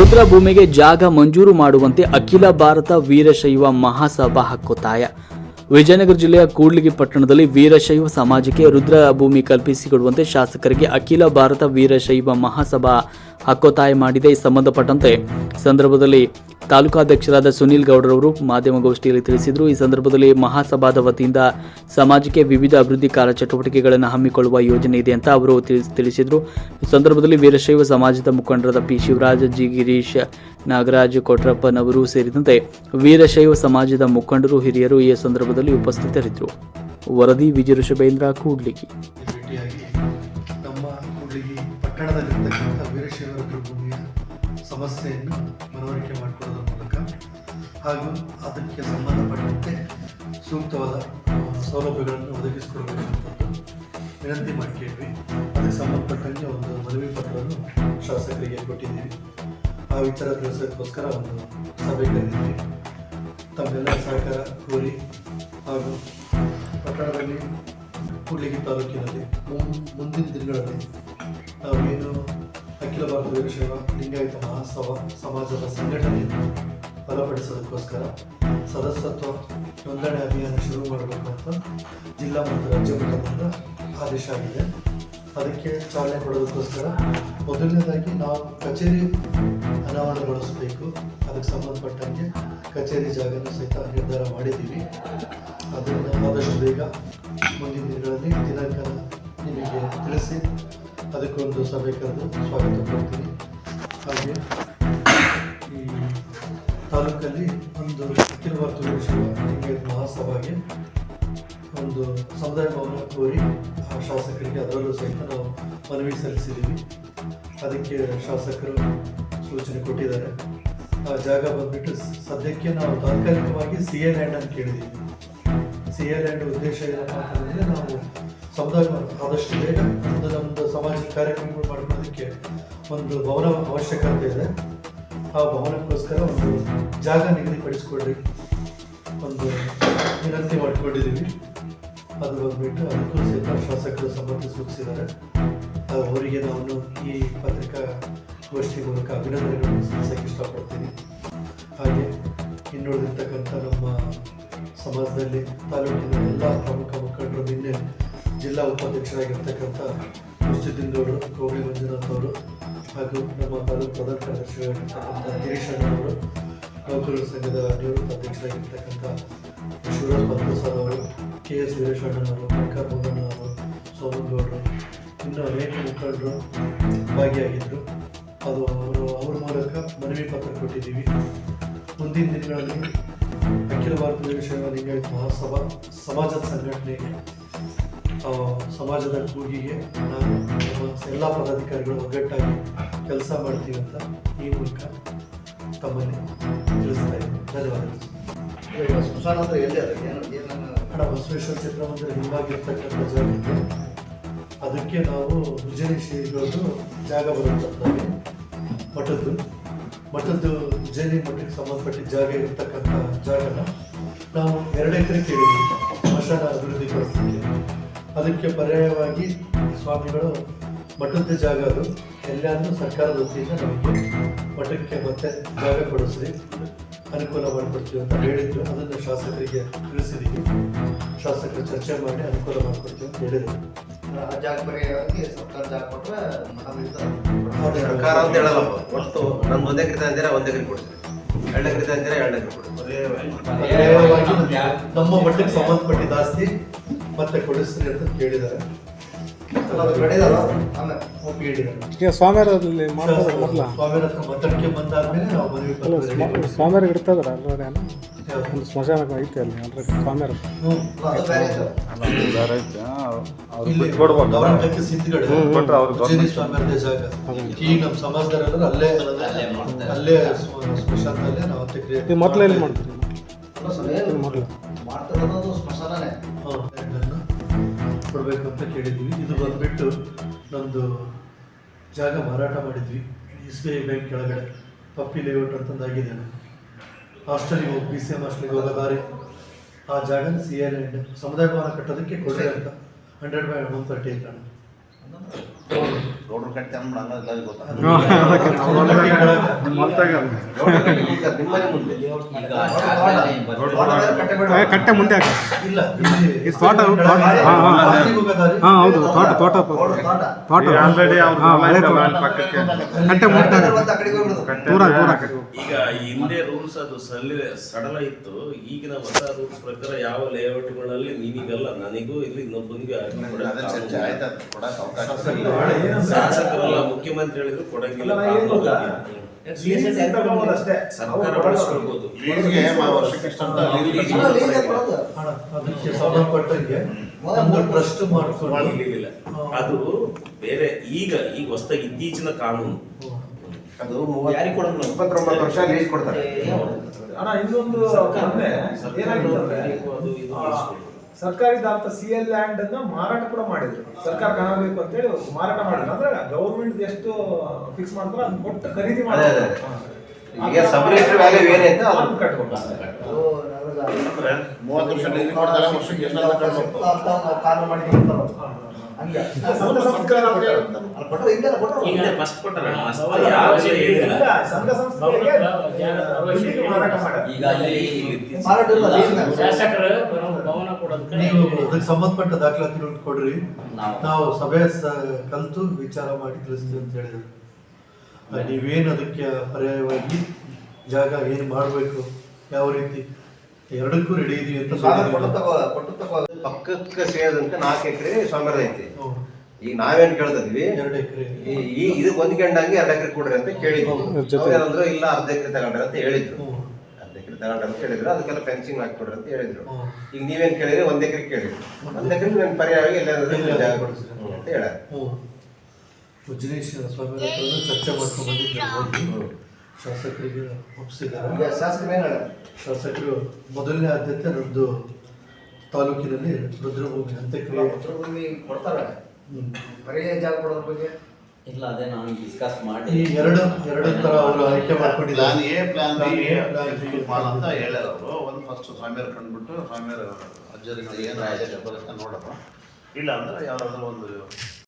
ರುದ್ರಭೂಮಿಗೆ ಜಾಗ ಮಂಜೂರು ಮಾಡುವಂತೆ ಅಖಿಲ ಭಾರತ ವೀರಶೈವ ಮಹಾಸಭಾ ಹಕ್ಕೊತ್ತಾಯ ವಿಜಯನಗರ ಜಿಲ್ಲೆಯ ಕೂಡ್ಲಿಗಿ ಪಟ್ಟಣದಲ್ಲಿ ವೀರಶೈವ ಸಮಾಜಕ್ಕೆ ರುದ್ರಭೂಮಿ ಕಲ್ಪಿಸಿಕೊಡುವಂತೆ ಶಾಸಕರಿಗೆ ಅಖಿಲ ಭಾರತ ವೀರಶೈವ ಮಹಾಸಭಾ ಹಕ್ಕೊತ್ತಾಯ ಮಾಡಿದೆ ಈ ಸಂಬಂಧಪಟ್ಟಂತೆ. ಸಂದರ್ಭದಲ್ಲಿ ತಾಲೂಕಾಧ್ಯಕ್ಷರಾದ ಸುನೀಲ್ ಗೌಡರವರು ಮಾಧ್ಯಮಗೋಷ್ಠಿಯಲ್ಲಿ ತಿಳಿಸಿದರು. ಈ ಸಂದರ್ಭದಲ್ಲಿ ಮಹಾಸಭಾದ ವತಿಯಿಂದ ಸಮಾಜಕ್ಕೆ ವಿವಿಧ ಅಭಿವೃದ್ಧಿ ಕಾರ್ಯಚಟುವಟಿಕೆಗಳನ್ನು ಹಮ್ಮಿಕೊಳ್ಳುವ ಯೋಜನೆ ಇದೆ ಅಂತ ಅವರು ತಿಳಿಸ್- ತಿಳಿಸಿದರು. ಈ ಸಂದರ್ಭದಲ್ಲಿ ವೀರಶೈವ ಸಮಾಜದ ಮುಖಂಡರಾದ ಪಿ ಶಿವರಾಜ, ಜಿ ಗಿರೀಶ್, ನಾಗರಾಜ್ ಕೊಟ್ರಪ್ಪನವರು ಸೇರಿದಂತೆ ವೀರಶೈವ ಸಮಾಜದ ಮುಖಂಡರು, ಹಿರಿಯರು ಈ ಸಂದರ್ಭದಲ್ಲಿ ಉಪಸ್ಥಿತರಿದ್ದರು. ವರದಿ ವಿಜಯ ಕೂಡ್ಲಿಗಿ. ಭೇಟಿಯಾಗಿ ಭೂಮಿಯ ಸಮಸ್ಯೆಯನ್ನು ಮನವರಿಕೆ ಮಾಡಿಕೊಡೋದ್ರ ಮೂಲಕ ಹಾಗೂ ಅದಕ್ಕೆ ಸಂಬಂಧಪಟ್ಟಂತೆ ಸೂಕ್ತವಾದ ಸೌಲಭ್ಯಗಳನ್ನು ಒದಗಿಸಿಕೊಡಬೇಕಂತದ್ದು ವಿನಂತಿ ಮಾಡಿಕೊಂಡ್ವಿ ಅದಕ್ಕೆ ಸಂಬಂಧಪಟ್ಟಂಗೆ ಒಂದು ಮನವಿ ಪತ್ರವನ್ನು ಶಾಸಕರಿಗೆ ಕೊಟ್ಟಿದ್ದೀವಿ. ಆ ವಿಚಾರ ತಿಳಿಸೋದಕ್ಕೋಸ್ಕರ ಒಂದು ಸಭೆ ಕರೆದಿದ್ದೀವಿ ತಮ್ಮೆಲ್ಲ ಸಹಕಾರ ಕೋರಿ ಹಾಗೂ ಪಟ್ಟಣದಲ್ಲಿ ಕೂಡ್ಲಿಗಿ ತಾಲೂಕಿನಲ್ಲಿ ಮುಂದಿನ ದಿನಗಳಲ್ಲಿ ನಾವೇನು ಅಖಿಲ ಭಾರತ ವೀರಶೈವ ಲಿಂಗಾಯತ ಮಹಾಸಭಾ, ಸಮಾಜದ ಸಂಘಟನೆಯನ್ನು ಬಲಪಡಿಸೋದಕ್ಕೋಸ್ಕರ ಸದಸ್ಯತ್ವ ನೋಂದಣಿ ಅಭಿಯಾನ ಶುರು ಮಾಡಬೇಕು ಅಂತ ಜಿಲ್ಲಾ ಮತ್ತು ರಾಜ್ಯ ಮಟ್ಟದಿಂದ ಆದೇಶ ಆಗಿದೆ. ಅದಕ್ಕೆ ಚಾಲನೆ ಕೊಡೋದಕ್ಕೋಸ್ಕರ ಮೊದಲನೇದಾಗಿ ನಾವು ಕಚೇರಿ ಅನಾವರಣಗೊಳಿಸಬೇಕು ಅದಕ್ಕೆ ಸಂಬಂಧಪಟ್ಟಂಗೆ ಕಚೇರಿ ಜಾಗನೂ ಸಹಿತ ನಿರ್ಧಾರ ಮಾಡಿದ್ದೀವಿ. ಅದನ್ನು ಆದಷ್ಟು ಬೇಗ ಮುಂದಿನ ದಿನಗಳಲ್ಲಿ ದಿನಾಂಕ ನಿಮಗೆ ತಿಳಿಸಿ ಅದಕ್ಕೊಂದು ಸಭೆ ಕರೆದು ಸ್ವಾಗತ ಕೊಡ್ತೀನಿ. ಹಾಗೆ ಈ ತಾಲೂಕಲ್ಲಿ ಒಂದು ಅಖಿಲ ಭಾರತ ವೀರಶೈವ ಲಿಂಗಾಯತ ಮಹಾಸಭಾಗೆ ಒಂದು ಕೋರಿ ಆ ಶಾಸಕರಿಗೆ ಅದರಲ್ಲೂ ಸಹಿತ ನಾವು ಮನವಿ ಸಲ್ಲಿಸಿದ್ದೀವಿ. ಅದಕ್ಕೆ ಶಾಸಕರು ಸೂಚನೆ ಕೊಟ್ಟಿದ್ದಾರೆ. ಆ ಜಾಗ ಬಂದ್ಬಿಟ್ಟು ಸದ್ಯಕ್ಕೆ ನಾವು ತಾತ್ಕಾಲಿಕವಾಗಿ ಸಿ ಎ ಲ್ಯಾಂಡ್ ಅಂತ ಕೇಳಿದ್ದೀವಿ. ಸಿ ಎ ಲ್ಯಾಂಡ್ ಉದ್ದೇಶ ಏನಪ್ಪ ಅಂತಂದರೆ ನಾವು ಸಮುದಾಯ ಭವನ ಆದಷ್ಟು ಬೇಗ ಒಂದು ನಮ್ಮದು ಸಮಾಜದ ಕಾರ್ಯಕ್ರಮಗಳು ಮಾಡ್ಕೊಳ್ಳೋದಕ್ಕೆ ಒಂದು ಭವನ ಅವಶ್ಯಕತೆ ಇದೆ. ಆ ಭವನಕ್ಕೋಸ್ಕರ ಒಂದು ಜಾಗ ನಿಗದಿಪಡಿಸ್ಕೊಡ್ರಿ. ಒಂದು ವಿನಂತಿ ಮಾಡಿಕೊಂಡಿದ್ದೀವಿ. ಅದು ಬಂದ್ಬಿಟ್ಟು ಅದಕ್ಕೂ ಸಹಿತ ಶಾಸಕರು ಸಮ್ಮತಿ ಸೂಚಿಸಿದ್ದಾರೆ. ಅವರಿಗೆ ನಾನು ಈ ಪತ್ರಿಕಾ ಗೋಷ್ಠಿ ಮೂಲಕ ಅಭಿನಂದನೆಗಳನ್ನು ಸಲ್ಲಿಸೋಕ್ಕೆ ಇಷ್ಟಪಡ್ತೀನಿ. ಹಾಗೆ ಇನ್ನುಳಿದಿರ್ತಕ್ಕಂಥ ನಮ್ಮ ಸಮಾಜದಲ್ಲಿ ತಾಲೂಕಿನ ಎಲ್ಲ ಪ್ರಮುಖ ಮುಖಂಡರು ಜಿಲ್ಲಾ ಉಪಾಧ್ಯಕ್ಷರಾಗಿರ್ತಕ್ಕಂಥ ಮುರ್ಷಿದ್ದೀನ್ ಗೌರಿ ಮಂಜುನಾಥ್ ಅವರು ಹಾಗೂ ನಮ್ಮ ತಾಲೂಕು ಪ್ರಧಾನ ಕಾರ್ಯದರ್ಶಿಯಾಗಿರ್ತಕ್ಕಂಥ ಗಿರೀಶ್ ಅವರು ನೌಕರರ ಸಂಘದ ನಿವೃತ್ತ ಅಧ್ಯಕ್ಷರಾಗಿರ್ತಕ್ಕಂಥ ಶಿವರಾಜ್ ಪ್ರಸಾದ್ ಅವರು, ಕೆ ಎಸ್ ವೀರೇಶಣ್ಣನವರು ಬಂಕರ್ ಅವರು ಸೋಮಗೌಡರು ಇನ್ನೂ ಅನೇಕ ಮುಖಂಡರು ಭಾಗಿಯಾಗಿದ್ದರು ಅದು ಅವರು, ಅವ್ರ ಮೂಲಕ ಮನವಿ ಪತ್ರ ಕೊಟ್ಟಿದ್ದೀವಿ. ಮುಂದಿನ ದಿನಗಳಲ್ಲಿ ಅಖಿಲ ಭಾರತ ವೀರಶೈವ ಲಿಂಗಾಯತ ಮಹಾಸಭಾ, ಸಮಾಜದ ಸಂಘಟನೆಗೆ ಸಮಾಜದ ಕೂಗಿಗೆ ನಾನು ಎಲ್ಲ ಪದಾಧಿಕಾರಿಗಳು ಒಗ್ಗಟ್ಟಾಗಿ ಕೆಲಸ ಮಾಡ್ತೀವಿ ಅಂತ ಈ ಮೂಲಕ ತಮ್ಮಲ್ಲಿ ತಿಳಿಸ್ತಾ ಇದ್ದೀನಿ. ಧನ್ಯವಾದಗಳು. ಹಣ ಬಸವೇಶ್ವರ ಚಿತ್ರಮಂದಿರ ಹಿಂಭಾಗಿರ್ತಕ್ಕಂಥ ಜಾಗಕ್ಕೆ ಅದಕ್ಕೆ ನಾವು ಉಜ್ಜಯಿನಿ ಶ್ರೀಗಳದ್ದು ಜಾಗ ಬರುತ್ತೆ ಮಠದ್ದು ಮಠದ್ದು ಉಜ್ಜಯಿನಿ ಮಠಕ್ಕೆ ಸಂಬಂಧಪಟ್ಟಿದ್ದ ಜಾಗ ಇರತಕ್ಕಂಥ ಜಾಗನ ನಾವು ಎರಡು ಎಕರೆ ಕೇಳಿದ್ವಿ ಸ್ಮಶಾನ ಅಭಿವೃದ್ಧಿ ಪಡಿಸಲಿಕ್ಕೆ. ಅದಕ್ಕೆ ಪರ್ಯಾಯವಾಗಿ ಸ್ವಾಮಿಗಳು ಮಠದ ಜಾಗ ಅದು. ಎಲ್ಲಾದರೂ ಸರ್ಕಾರದ ವತಿಯಿಂದ ನಮಗೆ ಮಠಕ್ಕೆ ಮತ್ತೆ ಜಾಗ ಕೊಡಿಸ್ರಿ. ಅನುಕೂಲ ಮಾಡಿಕೊಡ್ತೀವಿ ಅಂತ ಹೇಳಿದ್ರು. ಅದನ್ನು ಶಾಸಕರಿಗೆ ತಿಳಿಸಿದ್ದೀವಿ ಶಾಸಕರು ಚರ್ಚೆ ಮಾಡಿ ಅನುಕೂಲ ಮಾಡಿಕೊಡ್ತೀವಿ ಅಂತ ಹೇಳಿದರು. ಆ ಜಾಗ ಸರ್ಕಾರ ಜಾಗ ಅಂತ ಹೇಳಲ್ಲ ಒಟ್ಟು ನಮ್ಮ ಒಂದೇ ಕೊಡ್ತೀವಿ ಎರಡು ಎರಡು ಪರ್ಯಾಯವಾಗಿ ನಮ್ಮ ಮಠಕ್ಕೆ ಸಂಬಂಧಪಟ್ಟಿದ್ದ ಆಸ್ತಿ ಮತ್ತೆ ಕೊಡಿಸ್ತೀನಿ ಅಂತ ಕೇಳಿದ್ದಾರೆ. ಈಗ ಸ್ವಾಮಿಯರಲ್ಲಿ ಮಾಡ್ತಾರೆ ಮೊದಲ? ಸ್ವಾಮಿಯವ್ರ ಹತ್ರ ಮಠಕ್ಕೆ ಬಂದಾದ್ಮೇಲೆ ನಾವು. ಸ್ವಾಮಿಯರ್? ಒಂದು ಸ್ಮಶಾನ ಐತೆ ಅಲ್ಲಿ ಆಲ್ರೆಡಿ ಸ್ವಾಮಿಯರ್ ಈಗ ನಮ್ಮ ಅಲ್ಲೇ ಅಲ್ಲೇ ಸ್ಮಶಾನದಲ್ಲೇ ನಾವು ಅಂತ್ಯಕ್ರಿಯೆ ಮೊದಲು ಎಲ್ಲಿ ಮಾಡ್ತೀರಿ ಏನು ಮೊದಲು. ಮಾಡ್ತಾರೆ ಸ್ಮಶಾನನೇ. ಕೊಡ್ಬೇಕು ಅಂತ ಕೇಳಿದ್ವಿ ಇದು ಬಂದುಬಿಟ್ಟು ನಮ್ಮದು ಜಾಗ ಮಾರಾಟ ಮಾಡಿದ್ವಿ. ಎಸ್ ಬಿ ಐ ಬ್ಯಾಂಕ್ ಕೆಳಗಡೆ. ಪಪ್ಪಿ ಲೇಔಟ್ ಅಂತಂದಾಗಿದೆ ಹಾಸ್ಟೆಲಿಗೆ ಹೋಗಿ ಬಿ ಸಿ ಎಂ ಹಾಸ್ಟೆಲಿಗೆ ಹೋಗೋ ಬಾರಿ ಆ ಜಾಗ ಸಿ ಎಲ್ ಸಮುದಾಯ ಭವನ ಕಟ್ಟೋದಕ್ಕೆ ಕೊಡ್ರಿ ಅಂತ. ಹಂಡ್ರೆಡ್ ಬೈ ಒನ್ ತರ್ಟಿ ಐತೆ ಗೌಡ್ರು ಕಟ್ಟಿ ಅನ್ಬಿಡಂಗ ಎಲ್ಲರಿಗೂ ಗೊತ್ತಾಗ ಕಟ್ಟೆ ಮುಂದೆ. ತೋಟ. ಹಾ, ಹೌದು ತೋಟ ತೋಟ ತೋಟ. ಕಟ್ಟೆ ಮುಂದೆ ದೂರ ದೂರ ಈಗ ಈ ಹಿಂದೆ ರೂಲ್ಸ್ ಅದು ಸಲ್ಲಿ ಸಡಲ ಇತ್ತು. ಈಗಿನ ಹೊಸ ರೂಲ್ಸ್ ಪ್ರಕಾರ ಯಾವ ಲೇಔಟ್ಗಳಲ್ಲಿ ನಿಮಗಲ್ಲ ನನಗೂ ಇಲ್ಲಿ ಇನ್ನೊಬ್ಬನಿಗೆ ಚರ್ಚೆ ಆಯ್ತು ಕೊಡಕ್ಕೆ ಅವಕಾಶ ಶಾಸಕರಲ್ಲ ಮುಖ್ಯಮಂತ್ರಿ ಹೇಳಿದ್ರು ಕೊಡಂಗಿಲ್ಲ ಇದೆ. ಸರ್ಕಾರ ಲೀಸ್ಗೆ ವರ್ಷಕ್ಕೆ ಇಷ್ಟು ಅಂತ ಕೊಡೋದು? ಟ್ರಸ್ಟ್. ಅದು ಬೇರೆ ಈಗ ಈಗ ಹೊಸದಾಗಿ ಇತ್ತೀಚಿನ ಕಾನೂನು. ಅದು ಮೂವತ್ತು ಇಪ್ಪತ್ತೊಂಬತ್ತು ವರ್ಷ ಲೀಸ್ ಕೊಡ್ತಾರೆ. ಅಣ್ಣ ಇನ್ನೊಂದು ಮೊನ್ನೆ ಸರ್ಕಾರಿದಾಂತ ಸಿ ಎಲ್ ಲ್ಯಾಂಡ್ ಅನ್ನ ಮಾರಾಟ ಕೂಡ ಮಾಡಿದ್ರು. ಸರ್ಕಾರ ಕರ್ಬೇಕು ಅಂತ ಹೇಳಿ ಮಾರಾಟ ಮಾಡಿದ್ರು. ಅಂದ್ರೆ ಗೌರ್ಮೆಂಟ್ ಎಷ್ಟು ಫಿಕ್ಸ್ ಮಾಡ್ತಾರೋ ಅದನ್ನ ಕೊಟ್ಟು ಖರೀದಿ ಅದೇ. ಈಗ ಸಬ್ರೇಟರ್ ವ್ಯಾಲ್ಯೂ ಏನೈತೆ ಅದನ್ನ ಮೂವತ್ತು ವರ್ಷ ವರ್ಷಕ್ಕೆ ಕಾನೂನು ಮಾಡಿ ಹಂಗೆ. ಹಿಂದೆ ಫಸ್ಟ್ ಹೇಳಿಲ್ಲ. ಸಂಘ ಮಾರಾಟ. ಈಗ. ಶಾಸಕರು ಭವನ ನೀವು ಅದಕ್ಕೆ ಸಂಬಂಧಪಟ್ಟ ದಾಖಲಾತಿಗಳು ಕೊಡ್ರಿ. ನಾವು. ನಾವು ಸಭೆ ಸ- ಕಲ್ತು ವಿಚಾರ ಮಾಡಿ ತಿಳಿಸ್ತೀವಿ ಅಂತ ಹೇಳಿದ್ರು. ನೀವೇನು ಅದಕ್ಕೆ ಪರ್ಯಾಯವಾಗಿ ಜಾಗ ಏನು ಮಾಡಬೇಕು ಯಾವ ರೀತಿ ಎರಡಕ್ಕೂ ರೆಡಿ ಇದೀವಿ ಅಂತ ಪಕ್ಕಕ್ಕೆ ಸೇರಿದಂತೆ ನಾಲ್ಕು ಎಕರೆ ಸ್ವಾಮ್ಯದ ಐತಿ. ಈಗ ನಾವೇನ್ ಕೇಳ್ತಿದ್ವಿ? ಎರಡು ಎಕರೆ. ಈ ಇದಕ್ಕೆ ಹೊಂದ್ಕೊಂಡಂಗೆ ಎರಡು ಎಕರೆ ಕೊಡ್ರಿ ಅಂತ ಕೇಳಿದ್ವಿ. ಇಲ್ಲ ಅರ್ಧ ಎಕರೆ ತಗೊಂಡ್ರಿ ಅಂತ ಹೇಳಿದ್ರು. ತಗೊಂಡ್ರಿ ಅಂತ ಹೇಳಿದ್ರು ಅದಕ್ಕೆಲ್ಲ ಫೆನ್ಸಿಂಗ್ ಹಾಕ್ಬಿಡ್ರಿ ಅಂತ ಹೇಳಿದ್ರು. ಈಗ ನೀವೇನ್ ಕೇಳಿದ್ರೆ ಒಂದ್ ಎಕರೆ ಕೇಳಿದ್ರು. ಒಂದ್ ಎಕರೆ ನಾನು ಪರ್ಯಾಯವಾಗಿ ಎಲ್ಲಾದ್ರೂ ಜಾಗ ಕೊಡಿಸ್ರಿ. ಅಂತ ಹೇಳ ಉಜ್ಜನೇಶ್ವರ ಉಜ್ಜಿನೇಶ್ ಸ್ವಾಮಿ ಚರ್ಚೆ ಮಾಡ್ಕೊಂಡು ಬಂದಿದ್ದೆ ಹೋಗಿ. ಶಾಸಕರಿಗೆ ಒಪ್ಪಿಸಿದ್ದಾರೆ. ಶಾಸಕರು ಏನು? ಶಾಸಕರು ಮೊದಲನೇ ಆದ್ಯತೆ ನಮ್ಮದು ತಾಲೂಕಿನಲ್ಲಿ ರುದ್ರಭೂಮಿ ಅಂತ್ಯಕ್ರಿಯೆ ರುದ್ರಭೂಮಿ ಕೊಡ್ತಾರೆ. ಹ್ಞೂ ಪರ್ಯಾಯ ಜಾಗ ಕೊಡೋದ್ರ ಬಗ್ಗೆ? ಇಲ್ಲ ಅದೇ ನಾನು ಡಿಸ್ಕಸ್ ಮಾಡಿ ಈ ಎರಡು ಎರಡು ತರ ಅವರು ಆಯ್ಕೆ ಪ್ಲಾನ್ ಮಾಡ್ಕೊಂಡಿದ್ದಾರೆ. ಎ ಪ್ಲಾನ್ ಬಿ ಪ್ಲಾನ್ ಅಂತ ಹೇಳ್ಯಾರ ಅವರು. ಒಂದು ಫಸ್ಟ್ ಸ್ವಾಮಿಯರ್ ಕಂಡ್ಬಿಟ್ಟು ಸ್ವಾಮಿಯರ್ ಅಜ್ಜರಿಗೆ ಏನು ಆಯ್ತು ಬರುತ್ತೆ ನೋಡಪ್ಪ. ಇಲ್ಲ ಅಂದ್ರೆ ಯಾವ್ದಾದ್ರು ಒಂದು